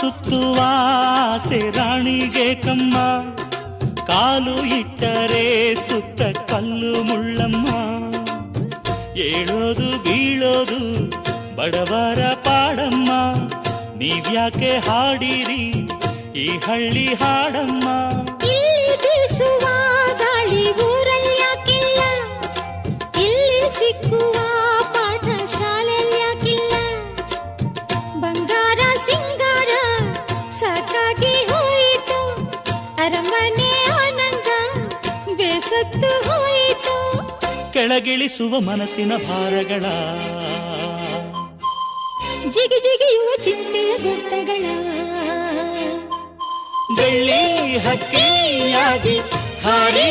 ಸುತ್ತುವ ಆಸೆ ರಾಣಿಗೆ ಕಮ್ಮ. ಕಾಲು ಇಟ್ಟರೆ ಸುತ್ತ ಕಲ್ಲು ಮುಳ್ಳಮ್ಮ. ಏಳೋದು ಬೀಳೋದು ಬಡವರ ಪಾಡಮ್ಮ. ನೀವ್ಯಾಕೆ ಹಾಡಿರಿ ಈ ಹಳ್ಳಿ ಹಾಡಮ್ಮ. ಗಾಳಿ ಇಲ್ಲಿ ಸಿಕ್ಕುವ ಆನಂದ ಬೇಸತ್ತು ಹೋಯಿತು. ಕೆಳಗಿಳಿಸುವ ಮನಸ್ಸಿನ ಭಾರಗಳ. ಜಿಗಿ ಜಿಗಿಯುವ ಚಿಂತೆಯ ಗುಡ್ಡಗಳ. ಬೆಳ್ಳಿ ಹಕ್ಕಿಯಾಗಿ ಹಾರಿ